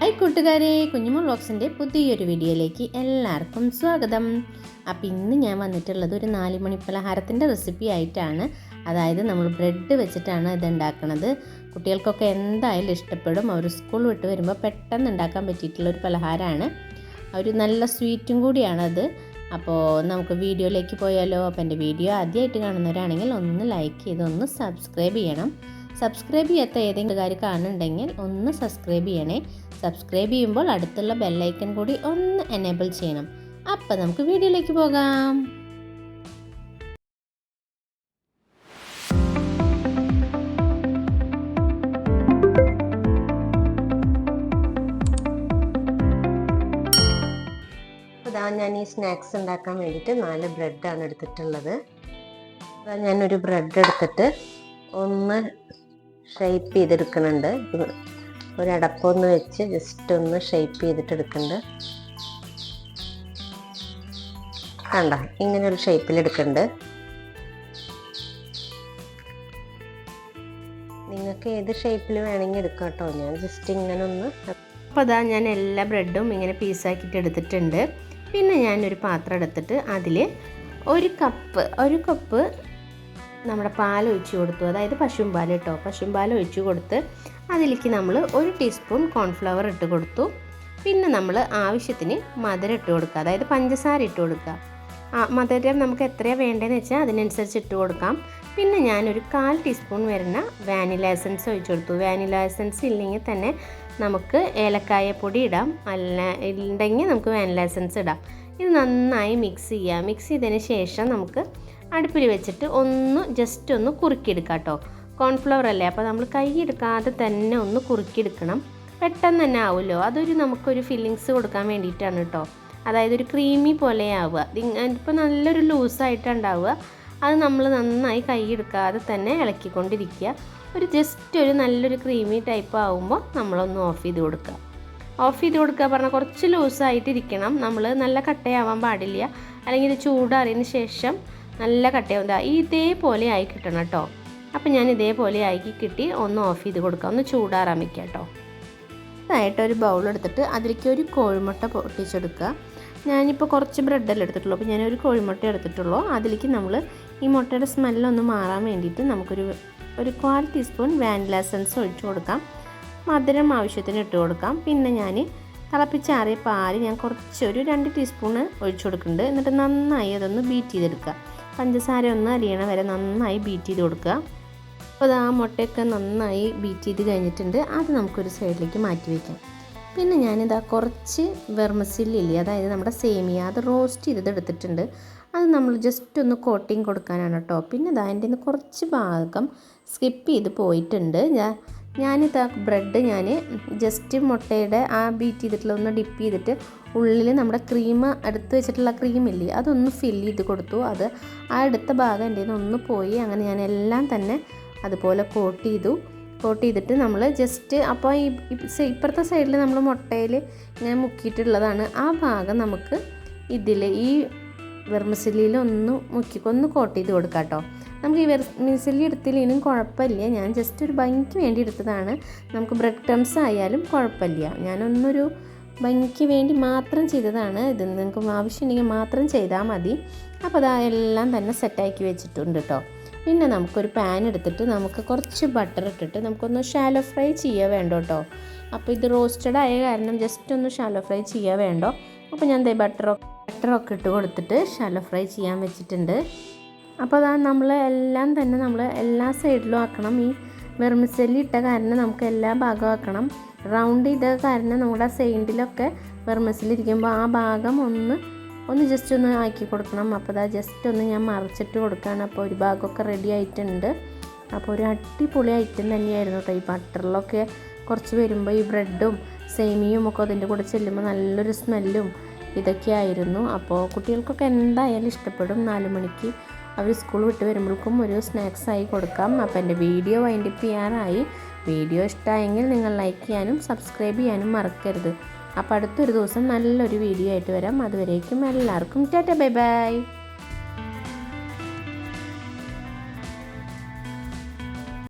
Hi കൂട്ടുകാരെ കുഞ്ഞുമോൾ ബോക്സിന്റെ പുതിയൊരു വീഡിയോയിലേക്ക് എല്ലാവർക്കും സ്വാഗതം. അപ്പം ഇന്ന് ഞാൻ വന്നിട്ടുള്ളത് ഒരു നാല് മണി പലഹാരത്തിന്റെ റെസിപ്പി ആയിട്ടാണ്. അതായത് നമ്മൾ ബ്രെഡ് വെച്ചിട്ടാണ് ഇത് ഉണ്ടാക്കുന്നത് കുട്ടികൾക്കൊക്കെ എന്തായാലും ഇഷ്ടപ്പെടും. അവർ സ്കൂൾ വിട്ട് വരുമ്പോൾ പെട്ടെന്ന് ഉണ്ടാക്കാൻ പറ്റിയിട്ടുള്ള ഒരു പലഹാരമാണ്. ഒരു നല്ല സ്വീറ്റും കൂടിയാണത്. അപ്പോൾ നമുക്ക് വീഡിയോയിലേക്ക് പോയാലോ? അപ്പോൾ എന്റെ വീഡിയോ ആദ്യമായിട്ട് കാണുന്നവരാണെങ്കിൽ ഒന്ന് ലൈക്ക് ചെയ്ത് ഒന്ന് സബ്സ്ക്രൈബ് ചെയ്യണം. സബ്സ്ക്രൈബ് ചെയ്യാത്ത ഏതെങ്കിലും കാര്യം കാണുന്നുണ്ടെങ്കിൽ ഒന്ന് സബ്സ്ക്രൈബ് ചെയ്യണേ. സബ്സ്ക്രൈബ് ചെയ്യുമ്പോൾ അടുത്തുള്ള ബെല്ലൈക്കൺ കൂടി ഒന്ന് എനേബിൾ ചെയ്യണം. അപ്പം നമുക്ക് വീഡിയോയിലേക്ക് പോകാം. ഞാൻ ഈ സ്നാക്സ് ഉണ്ടാക്കാൻ വേണ്ടിയിട്ട് നാല് ബ്രെഡാണ് എടുത്തിട്ടുള്ളത്. അതാ ഞാനൊരു ബ്രെഡ് എടുത്തിട്ട് ഒന്ന് ഷേപ്പ് ചെയ്തെടുക്കുന്നുണ്ട്. ഒരടപ്പൊന്ന് വെച്ച് ജസ്റ്റ് ഒന്ന് ഷേപ്പ് ചെയ്തിട്ട് എടുക്കുന്നുണ്ട് കണ്ട? ഇങ്ങനെ ഒരു ഷേപ്പിൽ എടുക്കുന്നുണ്ട് നിങ്ങൾക്ക് ഏത് ഷേപ്പിൽ വേണമെങ്കിൽ എടുക്കാം കേട്ടോ. ഞാൻ ജസ്റ്റ് ഇങ്ങനെ ഒന്ന് അപ്പോൾ അതാ ഞാൻ എല്ലാ ബ്രെഡും ഇങ്ങനെ പീസാക്കിയിട്ട് എടുത്തിട്ടുണ്ട്. പിന്നെ ഞാനൊരു പാത്രം എടുത്തിട്ട് അതിൽ ഒരു കപ്പ് ഒരു കപ്പ് നമ്മുടെ പാൽ ഒഴിച്ച് കൊടുത്തു. അതായത് പശുമ്പാൽ പാൽ കേട്ടോ പശുവും പാൽ ഒഴിച്ച് കൊടുത്ത് അതിലേക്ക് നമ്മൾ ഒരു ടീസ്പൂൺ കോൺഫ്ലവർ ഇട്ട് കൊടുത്തു. പിന്നെ നമ്മൾ ആവശ്യത്തിന് മധുരം ഇട്ട് കൊടുക്കുക. അതായത് പഞ്ചസാര ഇട്ട് കൊടുക്കുക. മധുരം നമുക്ക് എത്രയാണ് വേണ്ടതെന്ന് വെച്ചാൽ അതിനനുസരിച്ച് ഇട്ട് കൊടുക്കാം. പിന്നെ ഞാനൊരു കാൽ ടീസ്പൂൺ വരുന്ന വാനില എസൻസ് ഒഴിച്ച് കൊടുത്തു. വാനില എസൻസ് ഇല്ലെങ്കിൽ തന്നെ നമുക്ക് ഏലക്കായ പൊടി ഇടാം. അല്ല ഉണ്ടെങ്കിൽ നമുക്ക് വാനില എസൻസ് ഇടാം. ഇത് നന്നായി മിക്സ് ചെയ്യാം മിക്സ് ചെയ്തതിന് ശേഷം നമുക്ക് അടുപ്പിൽ വെച്ചിട്ട് ഒന്ന് ജസ്റ്റ് ഒന്ന് കുറുക്കിയെടുക്കാം കേട്ടോ. കോൺഫ്ലവർ അല്ലേ? അപ്പോൾ നമ്മൾ കൈ എടുക്കാതെ തന്നെ ഒന്ന് കുറുക്കിയെടുക്കണം. പെട്ടെന്ന് തന്നെ ആവുമല്ലോ. അതൊരു നമുക്കൊരു ഫില്ലിങ്സ് കൊടുക്കാൻ വേണ്ടിയിട്ടാണ് കേട്ടോ. അതായത് ഒരു ക്രീമി പോലെ ആവുക. ഇപ്പോൾ നല്ലൊരു ലൂസായിട്ടാണ് ഉണ്ടാവുക. അത് നമ്മൾ നന്നായി കൈ എടുക്കാതെ തന്നെ ഇളക്കിക്കൊണ്ടിരിക്കുക. ഒരു ജസ്റ്റ് ഒരു നല്ലൊരു ക്രീമി ടൈപ്പ് ആകുമ്പോൾ നമ്മളൊന്ന് ഓഫ് ചെയ്ത് കൊടുക്കുക. ഓഫ് ചെയ്ത് കൊടുക്കുക പറഞ്ഞാൽ കുറച്ച് ലൂസായിട്ടിരിക്കണം നമ്മൾ നല്ല കട്ടയാവാൻ പാടില്ല. അല്ലെങ്കിൽ ചൂടാറിയതിന് ശേഷം നല്ല കട്ടയാവും. ഇതേപോലെ ആയി കിട്ടണം കേട്ടോ അപ്പം ഞാൻ ഇതേപോലെ ആക്കി കിട്ടി ഒന്ന് ഓഫ് ചെയ്ത് കൊടുക്കാം. ഒന്ന് ചൂടാറാൻ വയ്ക്കാം കേട്ടോ അതായിട്ട് ഒരു ബൗൾ എടുത്തിട്ട് അതിലേക്ക് ഒരു കോഴിമുട്ട പൊട്ടിച്ചെടുക്കുക. ഞാനിപ്പോൾ കുറച്ച് ബ്രെഡല്ലേ എടുത്തിട്ടുള്ളൂ. അപ്പോൾ ഞാനൊരു കോഴിമുട്ട എടുത്തിട്ടുള്ളൂ. അതിലേക്ക് നമ്മൾ ഈ മുട്ടയുടെ സ്മെല്ലൊന്ന് മാറാൻ വേണ്ടിയിട്ട് നമുക്കൊരു ഒരു കാൽ ടീസ്പൂൺ വാനില എസൻസ് ഒഴിച്ചു കൊടുക്കാം. മധുരം ആവശ്യത്തിന് ഇട്ട് കൊടുക്കാം. പിന്നെ ഞാൻ തിളപ്പിച്ചാറിയ പാൽ ഞാൻ കുറച്ചൊരു രണ്ട് ടീസ്പൂണ് ഒഴിച്ചു കൊടുക്കുന്നുണ്ട്. എന്നിട്ട് നന്നായി അതൊന്ന് ബീറ്റ് ചെയ്തെടുക്കുക. പഞ്ചസാര ഒന്ന് അരിയണ വരെ നന്നായി ബീറ്റ് ചെയ്ത് കൊടുക്കുക. അപ്പോൾ അത് ആ മുട്ടയൊക്കെ നന്നായി ബീറ്റ് ചെയ്ത് കഴിഞ്ഞിട്ടുണ്ട്. അത് നമുക്കൊരു സൈഡിലേക്ക് മാറ്റി വയ്ക്കാം പിന്നെ ഞാനിതാ കുറച്ച് വെർമസില്ലില്ലേ അതായത് നമ്മുടെ സേമിയ അത് റോസ്റ്റ് ചെയ്തത് എടുത്തിട്ടുണ്ട്. അത് നമ്മൾ ജസ്റ്റ് ഒന്ന് കോട്ടിങ് കൊടുക്കാനാണ് കേട്ടോ പിന്നെ ഇതാ എന്റെ കുറച്ച് ഭാഗം സ്കിപ്പ് ചെയ്ത് പോയിട്ടുണ്ട്. ഞാൻ ഞാനിതാ ബ്രെഡ് ഞാൻ ജസ്റ്റ് മുട്ടയുടെ ആ ബീറ്റ് ചെയ്തിട്ടുള്ള ഒന്ന് ഡിപ്പ് ചെയ്തിട്ട് ഉള്ളിൽ നമ്മുടെ ക്രീം എടുത്ത് വെച്ചിട്ടുള്ള ക്രീമില്ലേ അതൊന്ന് ഫില്ല് ചെയ്ത് കൊടുത്തു. അത് ആ എടുത്ത ഭാഗം എന്റെ ഒന്ന് പോയി. അങ്ങനെ ഞാൻ എല്ലാം തന്നെ അതുപോലെ കോട്ട് ചെയ്തു. കോട്ട് ചെയ്തിട്ട് നമ്മൾ ജസ്റ്റ് അപ്പോൾ ഈ ഇപ്പുറത്തെ സൈഡിൽ നമ്മൾ മുട്ടയിൽ ഇങ്ങനെ മുക്കിയിട്ടുള്ളതാണ്. ആ ഭാഗം നമുക്ക് ഇതിൽ ഈ വെർമസില്ലിയിൽ ഒന്ന് മുക്കി ഒന്ന് കോട്ട് ചെയ്ത് കൊടുക്കാം കേട്ടോ നമുക്ക് ഈ വെർമിസില്ലി എടുത്തില്ലെങ്കിലും കുഴപ്പമില്ല. ഞാൻ ജസ്റ്റ് ഒരു ഭംഗിക്ക് വേണ്ടി എടുത്തതാണ്. നമുക്ക് ബ്രെഡ് ക്രംസ് ആയാലും കുഴപ്പമില്ല. ഞാനൊന്നൊരു ഭംഗിക്ക് വേണ്ടി മാത്രം ചെയ്തതാണ്. ഇത് നിങ്ങൾക്ക് ആവശ്യമുണ്ടെങ്കിൽ മാത്രം ചെയ്താൽ മതി. അപ്പോൾ അതാ എല്ലാം തന്നെ സെറ്റാക്കി വെച്ചിട്ടുണ്ട് കേട്ടോ പിന്നെ നമുക്കൊരു പാൻ എടുത്തിട്ട് നമുക്ക് കുറച്ച് ബട്ടർ ഇട്ടിട്ട് നമുക്കൊന്ന് ഷാലോ ഫ്രൈ ചെയ്യുക വേണ്ടോ കേട്ടോ അപ്പോൾ ഇത് റോസ്റ്റഡ് ആയ കാരണം ജസ്റ്റ് ഒന്ന് ഷാലോ ഫ്രൈ ചെയ്യുക വേണ്ടോ. അപ്പോൾ ഞാൻ ദേ ബട്ടറൊക്കെ ബട്ടറൊക്കെ ഇട്ട് കൊടുത്തിട്ട് ഷാലോ ഫ്രൈ ചെയ്യാൻ വെച്ചിട്ടുണ്ട്. അപ്പോൾ അതാ നമ്മൾ എല്ലാം തന്നെ നമ്മൾ എല്ലാ സൈഡിലും ആക്കണം. ഈ വെർമിസെല്ലി ഇട്ട കാരണം നമുക്ക് എല്ലാ ഭാഗവും ആക്കണം. റൗണ്ട് ചെയ്ത കാരണം നമ്മുടെ സൈഡിലൊക്കെ വെർമിസെല്ലിരിക്കുമ്പോൾ ആ ഭാഗം ഒന്ന് ഒന്ന് ജസ്റ്റ് ഒന്ന് ആക്കി കൊടുക്കണം. അപ്പോൾ അതാ ജസ്റ്റ് ഒന്ന് ഞാൻ മറിച്ചിട്ട് കൊടുക്കുകയാണ്. അപ്പോൾ ഒരു ഭാഗമൊക്കെ റെഡി ആയിട്ടുണ്ട്. അപ്പോൾ ഒരു അടിപൊളി ഐറ്റം തന്നെയായിരുന്നു കേട്ടോ. ഈ ബട്ടറിലൊക്കെ കുറച്ച് വരുമ്പോൾ ഈ ബ്രെഡും സേമിയും ഒക്കെ അതിന്റെ കൂടെ ചെല്ലുമ്പോൾ നല്ലൊരു സ്മെല്ലും ഇതൊക്കെ ആയിരുന്നു അപ്പോൾ കുട്ടികൾക്കൊക്കെ എന്തായാലും ഇഷ്ടപ്പെടും. നാല് മണിക്ക് അവർ സ്കൂൾ വിട്ട് വരുമ്പോഴേക്കും ഒരു സ്നാക്സ് ആയി കൊടുക്കാം. അപ്പോൾ എന്റെ വീഡിയോ വൈൻഡപ്പ് ചെയ്യാനായി. വീഡിയോ ഇഷ്ടമായെങ്കിൽ നിങ്ങൾ ലൈക്ക് ചെയ്യാനും സബ്സ്ക്രൈബ് ചെയ്യാനും മറക്കരുത്. അപ്പോൾ അടുത്തൊരു ദിവസം നല്ലൊരു വീഡിയോ ആയിട്ട് വരാം. അതുവരേക്കും എല്ലാവർക്കും ടാറ്റ ബൈ ബൈ.